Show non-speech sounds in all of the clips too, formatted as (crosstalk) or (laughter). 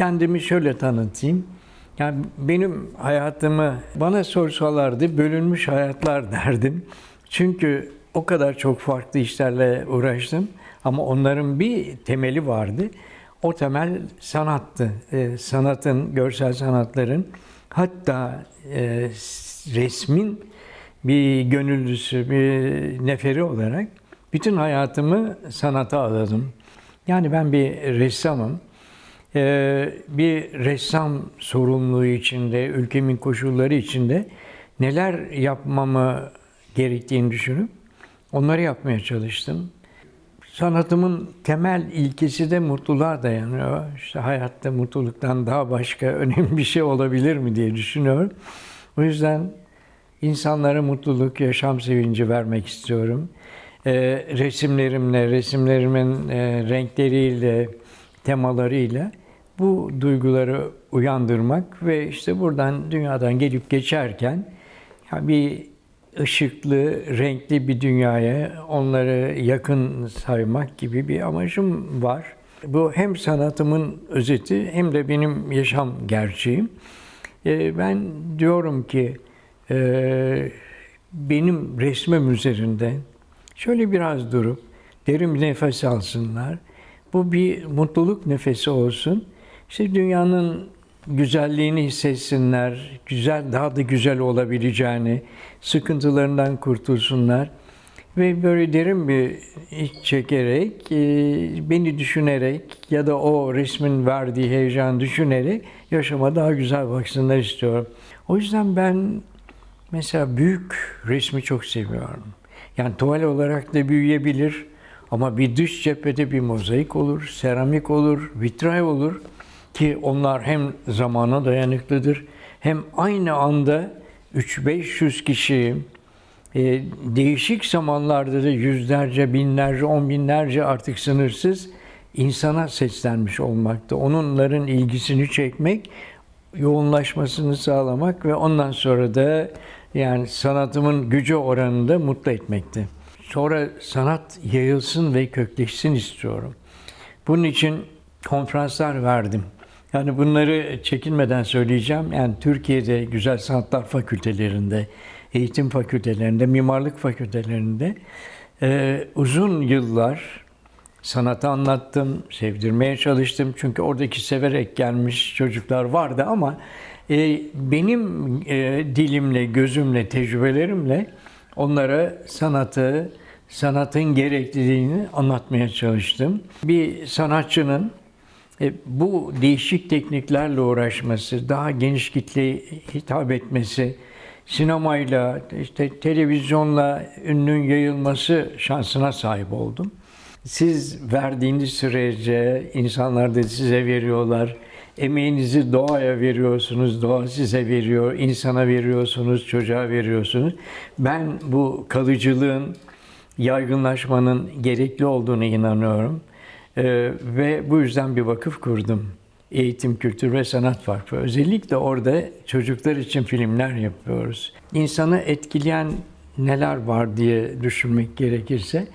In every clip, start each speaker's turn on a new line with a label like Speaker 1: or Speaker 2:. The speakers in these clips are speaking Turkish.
Speaker 1: Kendimi şöyle tanıtayım. Yani benim hayatımı bana sorsalardı bölünmüş hayatlar (laughs) derdim. Çünkü o kadar çok farklı işlerle uğraştım ama onların bir temeli vardı. O temel sanattı. Ee, sanatın, görsel sanatların hatta e, resmin bir gönüllüsü, bir neferi olarak bütün hayatımı sanata adadım. Yani ben bir ressamım. Ee, bir ressam sorumluluğu içinde, ülkemin koşulları içinde neler yapmamı gerektiğini düşünüp onları yapmaya çalıştım. Sanatımın temel ilkesi de mutluluğa dayanıyor. İşte hayatta mutluluktan daha başka (laughs) önemli bir şey olabilir mi diye düşünüyorum. O yüzden insanlara mutluluk, yaşam sevinci vermek istiyorum. Ee, resimlerimle, resimlerimin e, renkleriyle, temalarıyla bu duyguları uyandırmak ve işte buradan dünyadan gelip geçerken ya bir ışıklı, renkli bir dünyaya onları yakın saymak gibi bir amacım var. Bu hem sanatımın özeti hem de benim yaşam gerçeğim. Ee, Ben diyorum ki e, benim resmim üzerinde şöyle biraz durup derin bir nefes alsınlar. Bu bir mutluluk nefesi olsun. İşte dünyanın güzelliğini hissetsinler, güzel daha da güzel olabileceğini, sıkıntılarından kurtulsunlar ve böyle derin bir iç çekerek, e, beni düşünerek ya da o resmin verdiği heyecanı düşünerek yaşama daha güzel baksınlar istiyorum. O yüzden ben mesela büyük resmi çok seviyorum. Yani tuval olarak da büyüyebilir ama bir dış cephede bir mozaik olur, seramik olur, vitray olur ki onlar hem zamana dayanıklıdır hem aynı anda 3-500 kişi e, değişik zamanlarda da yüzlerce, binlerce, on binlerce artık sınırsız insana seslenmiş olmakta. Onların ilgisini çekmek, yoğunlaşmasını sağlamak ve ondan sonra da yani sanatımın gücü oranında mutlu etmekte. Sonra sanat yayılsın ve kökleşsin istiyorum. Bunun için konferanslar verdim. Yani bunları çekinmeden söyleyeceğim. Yani Türkiye'de güzel sanatlar fakültelerinde, eğitim fakültelerinde, mimarlık fakültelerinde e, uzun yıllar sanatı anlattım, sevdirmeye çalıştım. Çünkü oradaki severek gelmiş çocuklar vardı ama e, benim e, dilimle, gözümle, tecrübelerimle onlara sanatı, sanatın gerekliliğini anlatmaya çalıştım. Bir sanatçının e, bu değişik tekniklerle uğraşması, daha geniş kitleye hitap etmesi, sinemayla, işte televizyonla ünlün yayılması şansına sahip oldum. Siz verdiğiniz sürece insanlar da size veriyorlar. Emeğinizi doğaya veriyorsunuz, doğa size veriyor, insana veriyorsunuz, çocuğa veriyorsunuz. Ben bu kalıcılığın, yaygınlaşmanın gerekli olduğunu inanıyorum. Ee, ve bu yüzden bir vakıf kurdum. Eğitim, Kültür ve Sanat Vakfı. Özellikle orada çocuklar için filmler yapıyoruz. İnsanı etkileyen neler var diye düşünmek gerekirse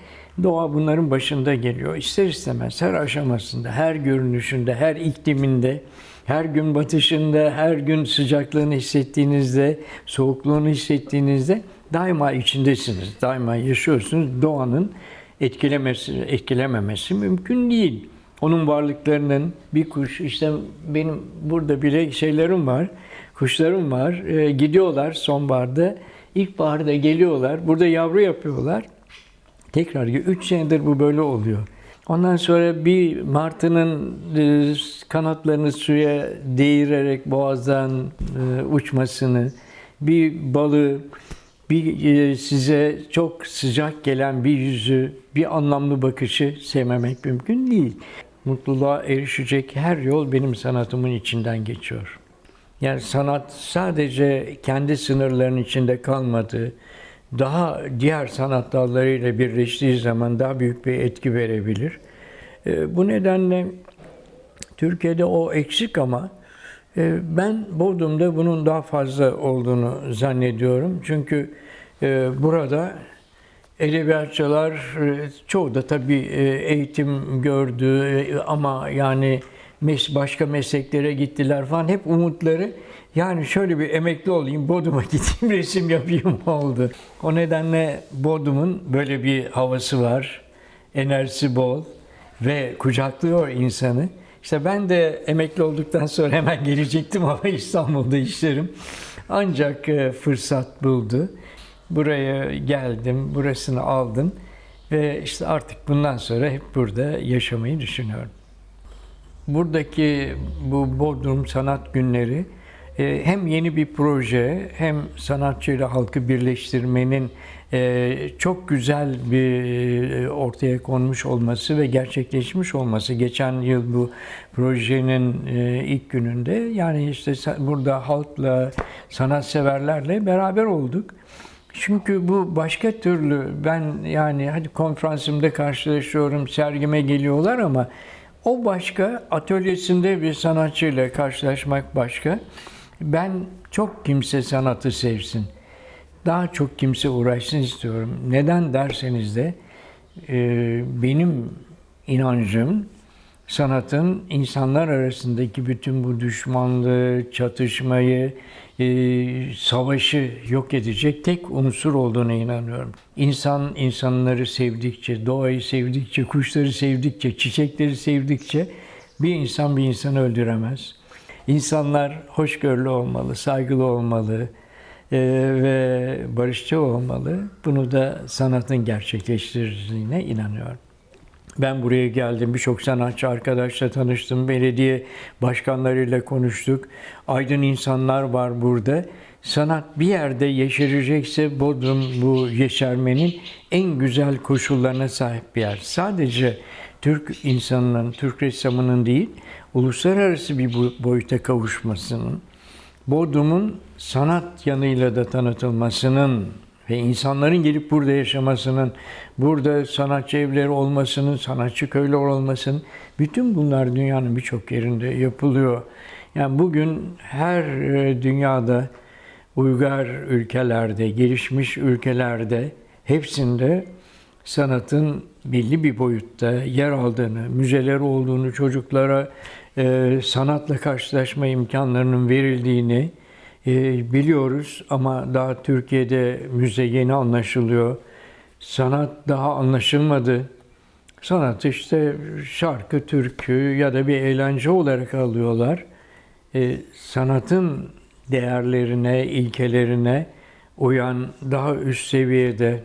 Speaker 1: doğa bunların başında geliyor. İster istemez her aşamasında, her görünüşünde, her ikliminde, her gün batışında, her gün sıcaklığını hissettiğinizde, soğukluğunu hissettiğinizde daima içindesiniz. Daima yaşıyorsunuz. Doğanın etkilemesi, etkilememesi mümkün değil. Onun varlıklarının bir kuş, işte benim burada bile şeylerim var, kuşlarım var. E, gidiyorlar sonbaharda, ilkbaharda geliyorlar, burada yavru yapıyorlar. Tekrar 3 senedir bu böyle oluyor. Ondan sonra bir martının e, kanatlarını suya değirerek boğazdan e, uçmasını, bir balığı bir e, size çok sıcak gelen bir yüzü, bir anlamlı bakışı sevmemek mümkün değil. Mutluluğa erişecek her yol benim sanatımın içinden geçiyor. Yani sanat sadece kendi sınırlarının içinde kalmadı. Daha diğer sanat dallarıyla birleştiği zaman daha büyük bir etki verebilir. E, Bu nedenle Türkiye'de o eksik ama e, ben Bodrum'da bunun daha fazla olduğunu zannediyorum. Çünkü e, burada edebiyatçılar çoğu da tabii eğitim gördü ama yani mes başka mesleklere gittiler falan. Hep umutları yani şöyle bir emekli olayım, Bodrum'a (laughs) gideyim, resim yapayım (laughs) oldu. O nedenle Bodrum'un böyle bir havası var. Enerjisi bol ve kucaklıyor insanı. İşte ben de emekli olduktan sonra (laughs) hemen gelecektim ama İstanbul'da işlerim. Ancak e, fırsat buldu. Buraya geldim, burasını aldım ve işte artık bundan sonra hep burada yaşamayı düşünüyorum. Buradaki bu Bodrum Sanat Günleri e, hem yeni bir proje hem sanatçıyla halkı birleştirmenin e, çok güzel bir e, ortaya konmuş olması ve gerçekleşmiş olması. Geçen yıl bu projenin ilk gününde yani işte burada halkla, sanatseverlerle beraber olduk. Çünkü bu başka türlü ben yani hadi konferansımda karşılaşıyorum, sergime geliyorlar ama o başka, atölyesinde bir sanatçıyla karşılaşmak başka. Ben çok kimse sanatı sevsin. Daha çok kimse uğraşsın istiyorum. Neden derseniz de e, benim inancım sanatın insanlar arasındaki bütün bu düşmanlığı, çatışmayı, e, savaşı yok edecek tek unsur olduğuna inanıyorum. İnsan insanları sevdikçe, doğayı sevdikçe, kuşları sevdikçe, çiçekleri sevdikçe bir insan bir insanı öldüremez. İnsanlar hoşgörülü olmalı, saygılı olmalı e, ve barışçı olmalı. Bunu da sanatın gerçekleştirdiğine inanıyorum. Ben buraya geldim, birçok sanatçı arkadaşla tanıştım, belediye başkanlarıyla konuştuk. Aydın insanlar var burada. Sanat bir yerde yeşerecekse Bodrum bu yeşermenin en güzel koşullarına sahip bir yer. Sadece Türk insanının, Türk ressamının değil, uluslararası bir boyuta kavuşmasının, Bodrum'un sanat yanıyla da tanıtılmasının ve insanların gelip burada yaşamasının, burada sanatçı evleri olmasının, sanatçı köyler olmasının, bütün bunlar dünyanın birçok yerinde yapılıyor. Yani bugün her e, dünyada, uygar ülkelerde, gelişmiş ülkelerde hepsinde sanatın belli bir boyutta yer aldığını, müzeler olduğunu, çocuklara e, sanatla karşılaşma imkanlarının verildiğini, e, biliyoruz ama daha Türkiye'de müze yeni anlaşılıyor. Sanat daha anlaşılmadı. Sanat işte şarkı, türkü ya da bir eğlence olarak alıyorlar. E, sanatın değerlerine, ilkelerine uyan daha üst seviyede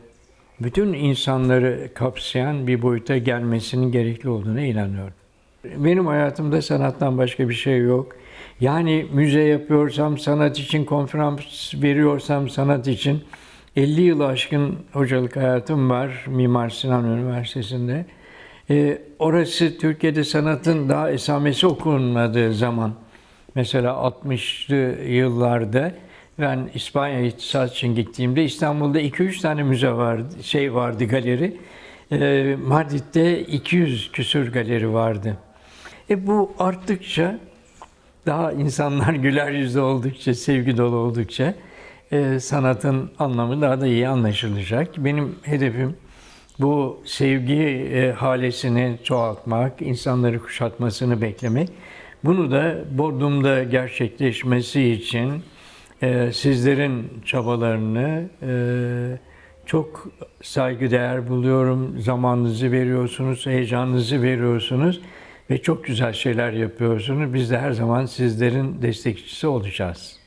Speaker 1: bütün insanları kapsayan bir boyuta gelmesinin gerekli olduğuna inanıyorum. Benim hayatımda sanattan başka bir şey yok. Yani müze yapıyorsam, sanat için konferans veriyorsam sanat için 50 yıl aşkın hocalık hayatım var Mimar Sinan Üniversitesi'nde. Ee, orası Türkiye'de sanatın daha esamesi okunmadığı zaman. Mesela 60'lı yıllarda ben İspanya İktisat için gittiğimde İstanbul'da 2-3 tane müze vardı, şey vardı galeri. Ee, Madrid'de 200 küsür galeri vardı. E bu arttıkça daha insanlar (laughs) güler yüzlü oldukça, sevgi dolu oldukça e, sanatın anlamı daha da iyi anlaşılacak. Benim hedefim bu sevgi e, halesini çoğaltmak, insanları kuşatmasını beklemek. Bunu da Bodrum'da gerçekleşmesi için e, sizlerin çabalarını e, çok saygıdeğer buluyorum. Zamanınızı veriyorsunuz, heyecanınızı veriyorsunuz ve çok güzel şeyler yapıyorsunuz. Biz de her zaman sizlerin destekçisi olacağız.